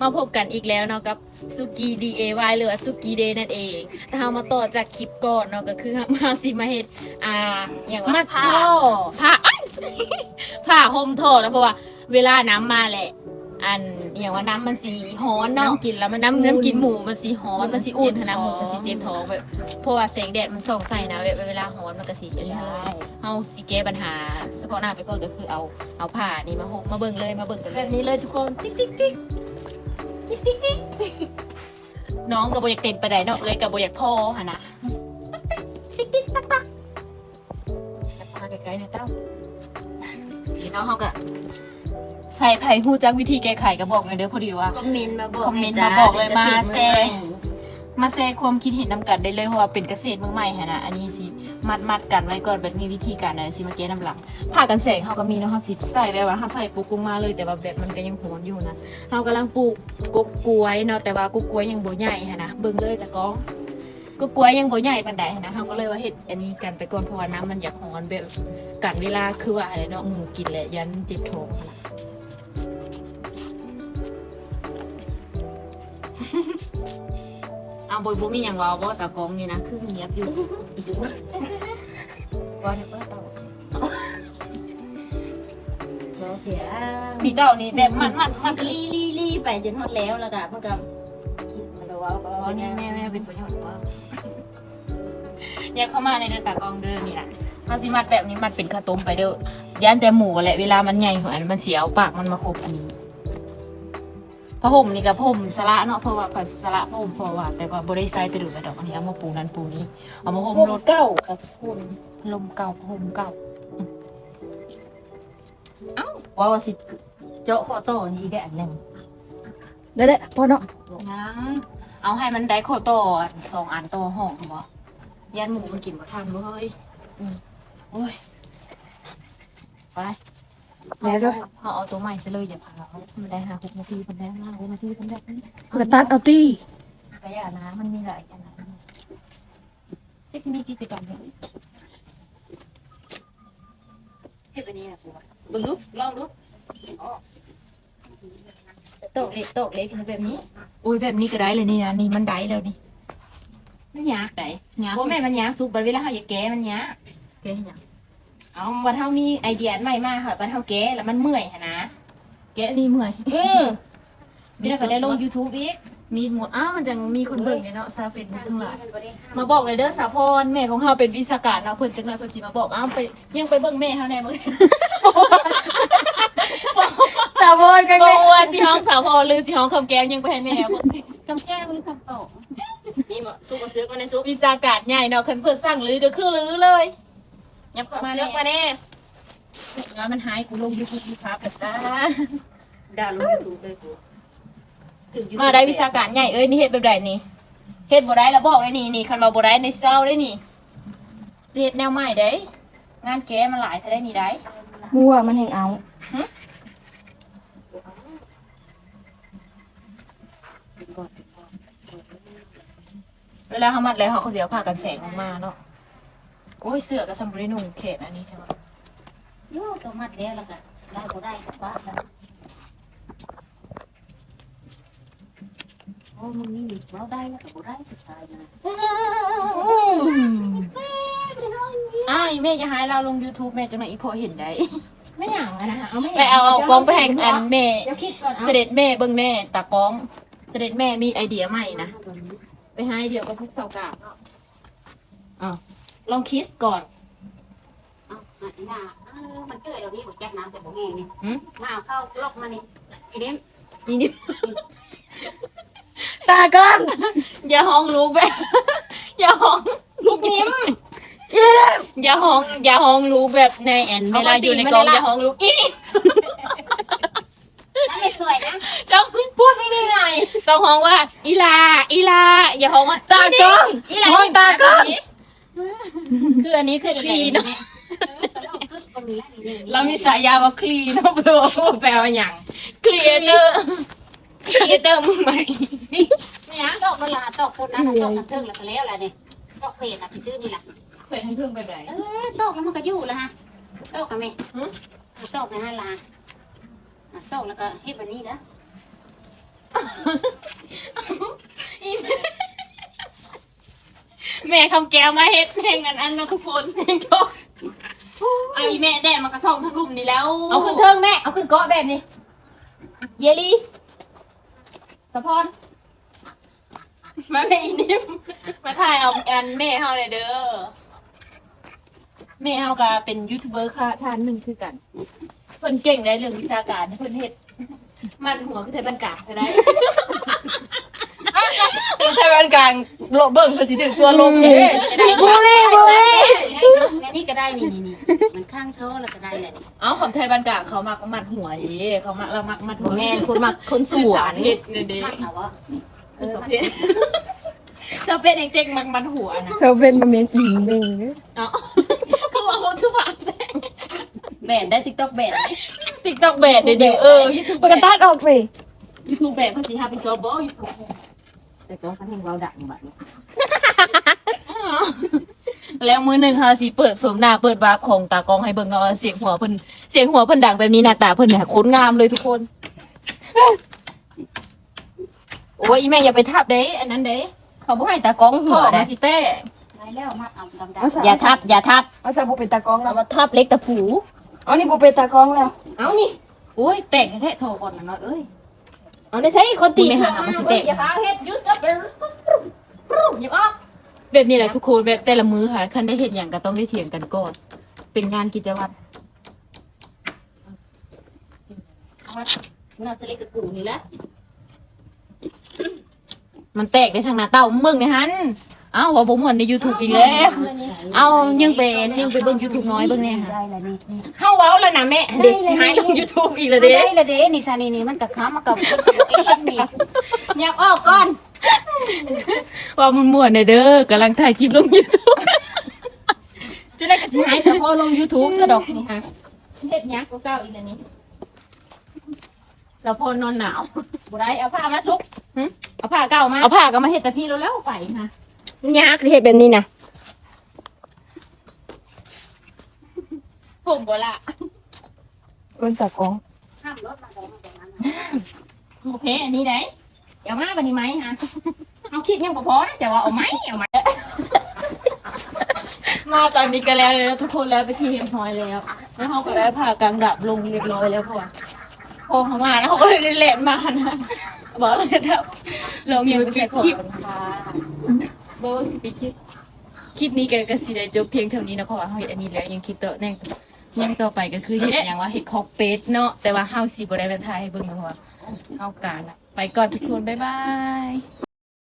มาพบกันอีกแล้วเนาะกับซุกี DIY หรือว่าสุกีเดย์นั่นเอง แต่เรามาต่อจากคลิปก่อนเนาะก็คือมาสิมาเฮ็ดอ่าอย่างว่าผ้าผ้าผ้าห่มท่อนะเพราะว่า เวลาน้ำมาแหละ อันอย่างว่าน้ำมันสีฮ้อนเนาะกินแล้วมันน้ำน้ำกินหมูมันสีฮ้อนมันสีอุ่นนะหมูมันสีเจ็บท้องแบบเพราะว่าแสงแดดมันส่องใส่นะแบบเวลาฮ้อนมันก็สีอันนี้เลยเอาสีแก้ปัญหาเฉพาะหน้าไปก่อนก็คือเอาเอาผ้านี่มาห่มมาเบิ่งเลยมาเบิ่งกันแบบนี้เลยทุกคนติ๊กติ๊กติ๊กน้องกับบอยากเต็มไปไหนเนาะเลยกับบอยากพ่อฮะนะติ๊กติ๊กตักตักจะพาไกลๆเนี่ยเต้าทีน้องเขาก็ ไผ่ไผ่ฮู้จักวิธีแก้ไขก็บอกเลยเด้อพอดีว่า คอมเมนต์มาบอกคอมเมนต์ให้จ้มาบอกเลยมาป็นกษตรแชร์ใหม่มาแชร์ความคิดเห็นนำกันได้เลยเพราะว่าเป็นเกษตรมือใหม่ฮะนะอันนี้สิมัดมัดกันไว้ก่อนแบบมีวิธีการอะไรสิมาเก้น้ำหลังผ่ากันแสงเขาก็มีเนาะเขาสิใส่แบบว่าเขาใส่ปลูกกุ้งมาเลยแต่ว่าแบบมันก็ยังโหนอยู่นะเรากำลังปลูกกกกล้วยเนาะแต่ว่ากุกกล้วยยังบ่ใหญ่ฮะนะเบิ่งเลยแต่ก็กุกกล้วยยังบ่ใหญ่ปานใดหั้นนะเขาก็เลยว่าเฮ็ดอันนี้กันไปก่อนเพราะว่าน้ำมันอยากหอนแบบกันเวลาคือว่าอะไรเนาะหมูกินแหละยันเจ็บท้อง เอาบอยบุมีอย่างวาวบ่ตากองนี่นะคือเงียบอยู่อีกอยู่ว่าเดี๋ยวก็เต่าโอเคอะพี่เต่านี่แบบมันมันมันลี่ลี่ลี่ไปจนหมดแล้วแล้วก็เพิ่งก็คิดมาดูว่าก็อ๋อว่านี่เนี่แม่แม่เป็นประโยชน์ว่าอยากเข้ามาในเดือนตากองเด้อนี่แหละเขาสิมัดแบบนี้มัดเป็นข้าวต้มไปเด้อย่านแต่หมูแหละเวลามันใหญ่หัวมันเสียเอาปากมันมาคบอันนี้ ผ้าห่มนี่กับผ้าห่มสละเนาะเพราะว่ากับสละผ้าห่มเพราะว่า แต่ก็บริไซต์แต่ดูกระดอกอันนี้เอามาปูนั้นปูนี้เอามาห่มรถเก้าครับคุณลมเก่าผ้าห่มเก่าเอ้าว่าว่าสิเจาะคอโต้นี่อีกแดอันหนึ่งได้ได้พอเนาะยังเอาให้มันได้คอโต้อันสองอันโตห้องบ่ยันหมูมันกินบ่ทันบ่เฮ้ยอืมโอ้ยไป แล้วด้วยเอาเอาตัวใหม่ซะเลยอย่าพาเรามันได้ห้าหกนาทีมันได้ห้าหกนาทีมันได้กระตัดเอาตี้กระยานะมันมีหลายอันนะเทคนิคกิจกรรมเนี่ยเฮ็ดไปนี่นะกูว่าเบิ่งดูลองดูโต๊ะเล็กโต๊ะเล็กแบบนี้อุ้ยแบบนี้ก็ได้เลยนี่นะนี่มันได้แล้วนี่มันยากไหนยากเพราะแม่มันยากสุกบัดเวลาเขาอยากแก้มันยากเก๋ยัง เอาบัดเฮามีไอเดียใหม่มาค่ะบัดเฮาแก้แล้วมันเมื่อยหั่นนะแกะนี่เมื่อยเออเดี๋ยวก็ได้ลง YouTube อีก มีหมดอ้าวมันจังมีคนเบิ่งเนี่ยเนาะซาเฟซบุ๊กทั้งหลายมาบอกเลยเด้อสาพรแม่ของเขาเป็นวิชาการเนาะเพิ่นจังเลยเพิ่นสิมาบอกอ้าวไปยังไปเบิ่งแม่เขาแน่มื้อสาวบนกันบ่เลยว่าสิห้องสาวพรหรือสิห้องคำแกงยังไปให้แม่เบิ่งกำแก้วหรือคำโตะนี่มาสู้กับเสือก็ในซุปวิชาการใหญ่เนาะคันเพิ่นสั่งลือก็คือลือเลย ยับเข้ามาเลือกมาแน่น้อยมันหายกูลง YouTube ดีครับแต่ซะด่าลง YouTube เลยกูถึง YouTube มาได้วิชาการใหญ่เอ้ยนี่เฮ็ดแบบใดนี่เฮ็ดบ่ได้แล้วบอกเลยนี่นี่คันว่าบ่ได้ในเซาได้นี่สิเฮ็ดแนวใหม่ได้งานแก้มันหลายเท่าได้นี่ได้มั่วมันแหงเอาเวลาเขามัดแล้วเขาก็เสียผ่ากันแสงออกมาเนาะ โอ้ยเสือกับซัมบรินุ่งเขตอันนี้ใช่ไหมโย่ตัวมัดแล้วแล้วก็ได้บ่ได้ก็ว่าแล้วโอ้มึงนี่เราได้แล้วก็บ่ได้สุดท้ายนะอ้ายแม่จะหายเราลง YouTube แม่จังไหนอีพอเห็นได้ไม่อยากนะเอาไม่ไปเอาเอากล้องไปแห่งอันแม่เดี๋ยวคิดก่อนเสด็จแม่เบิ่งแน่ตากล้องเสด็จแม่มีไอเดียใหม่นะไปหาไอเดียกับพวกสาวกาบเนาะอ้าว ลองคิดก่อน เอาอันนี้นะเออมันเกิดเรานี่บ่แก๊กน้ำแต่บ่แห้งนี่หืม มาเอาเข้าล็อกมานี่อีเด้มนี่นี่ตากล้องอย่าห้องลูกแบบอย่าห้องลูกยิ้มอย่าห้องอย่าห้องลูกแบบในแอนเวลาอยู่ในกองอย่าห้องลูกอีนี่ไม่สวยนะต้องพูดดีๆหน่อยต้องห้องว่า อีลา อีลา อย่าห้องว่าตากล้องอีลาห้องตากล้อง คืออันนี้คือคลีเนาะตรงนี้แล้วนี่เรามีสายยาว่าคลีเนาะโปรแปลว่าอย่างครีเอเตอร์ครีเอเตอร์มือใหม่นี่ไม่อยากดอกมันละดอกคนนั้นดอกน้ำเทิงแล้วก็แล้วแหละนี่ดอกเพลนอะที่ซื้อนี่แหละเคยทั้งเพิ่งไปไหนเออดอกแล้วมันก็อยู่แล้วฮะดอกนะแม่ดอกนะฮะลาตอกแล้วก็เฮ็ดแบบนี้นะ อีแม่ แม่คำแก้วมาเฮ็ดเพลงอันอันเนาะทุกคนเพลงจบเอาอีแม่แดดมากระส่องทั้งรูปนี้แล้วเอาขึ้นเทิงแม่ เอาขึ้นเกาะแบบนี้ เยลี่สะพอนมาแม่อีนิ่มมาถ่ายเอาอันแม่เฮาเลยเด้อแม่เฮาก็เป็นยูทูบเบอร์ค่ะท่านหนึ่งคือกันเพิ่นเก่งในเรื่องวิชาการเพิ่นเฮ็ดมันหัวคือไทยบรรกาก็ได้ ใช้วันกลาง โลเบิ่งเพิ่นสิถึงตัวลมเอ้ยได้บุรีบุรีอันนี้ก็ได้นี่นี่นี่มันข้างเท้าแล้วก็ได้แหละนี่เอาของไทยบรรกาเขามักมัดหัวดิเขามักเรามักมัดหัวแม่นคนมักคนสวนเฮ็ดเนี่ยเด้มักเอาวะเออเพชรเจ้าเป็ดเด็กๆมักมัดหัวนะเซาเป็นมาเมนอีเด้อเนาะเขาบอกเขาชื่อว่าแบนได้ติ๊กต็อกแบนไหม ติ๊กต็อกแบดเดี๋ยวเออยูทูบปกตัดออกไปยูทูบแบดภาษีฮาไปซอบบอ ยูทูบแต่ก็พันธุ์เราดังแบบนี้แล้วมือหนึ่งค่ะสิเปิดสวมหน้าเปิดวาร์ปของตากล้องให้เบิ่งเนาะเสียงหัวเพิ่นเสียงหัวเพิ่นดังแบบนี้หน้าตาเพิ่นเนี่ยโคตรงามเลยทุกคน โอ้ยอีแม่อย่าไปทับเด้อันนั้นเด้เขาบอกให้ตากล้องหัพ่อวมาได้สิแป้ได้แล้วมัดเอาดำเอาซะๆอย่าทับ อย่าทับเอาซะบ่เป็นตากล้องแล้เอาวมาทับเล็กตะผู เอานี่บ่เป็นตากล้องแล้ว เอานี่โอ้ยแต่งแท้ๆโทรก่อนนะน้อยเอ้ย เอาได้ใช้คนตีตีหามันสิแตกอย่าพาเฮ็ดยุดกับเบลหยิบออกแบบนี้แหละทุกคนแบบแต่ละมือค่ะคันได้เห็นอย่างก็ต้องได้เถียงกันก่อนเป็นงานกิจวัตรน่าจะเล็กตะผูนี่แหละมันแตกได้ทางหน้าเต้าเมืองในฮัน เอ้าว่าบ่ม่วนใน YouTube อีกแล้ว เอายังเป็นยังไปเบิ่ง YouTube น้อยเบิ่งแน่ค่ะได้แล้วนี่นี่เฮาเว้าแล้วนะแม่เด็กสิหายลง YouTube อีกแล้วเด้ได้แล้วเด้นี่ซานี่นี่มันกับค้ามากับคนกับเองนี่อยากออกก่อนว่ามันม่วนเด้อกำลังถ่ายคลิปลง YouTube จะได้ก็สิหายเฉพาะลง YouTube ซะดอกนี่ฮะเฮ็ดหยังก็เก่าอีกแล้วนี่แล้วพอนอนหนาวบ่ได้เอาผ้ามาซุกหึเอาผ้าเก่ามาเอาผ้าก็มาเฮ็ดแต่พี่แล้วๆไปค่ะ ยากเฮ็ดแบบนี้นะผมบ่ละเป็นตากล้องห้ามรถมาตรงนั้นโอเคอันนี้ได้เดี๋ยวมาบันนี้ไหมฮะเอาคิดยังบ่พอนะจะว่าเอาไหมเอาไหมมาตอนนี้ก็แล้วเลยนะทุกคนแล้วไปที่เฮมพอยแล้วแล้วเขาก็ได้ผ่ากลางดับลงเรียบร้อยแล้วเพราะว่าพอเขามาแล้วเขาก็เลยได้เล่นมานะบอกเลยครับลงยูทูบคลิป บอกว่าสิไปคิดคลิปนี้ก็ก็สิได้จบเพียงเท่านี้นะเพราะว่าเขาเห็นอันนี้แล้วยังคิดต่อแน่ยังต่อไปก็คือเห็นอย่างว่าเห็ดคอกเป็ดเนาะแต่ว่าเฮาสิบ่ได้ไปถ่ายให้เบิ่งเพราะว่าเฮาการละไปก่อนทุกคนบ๊ายบาย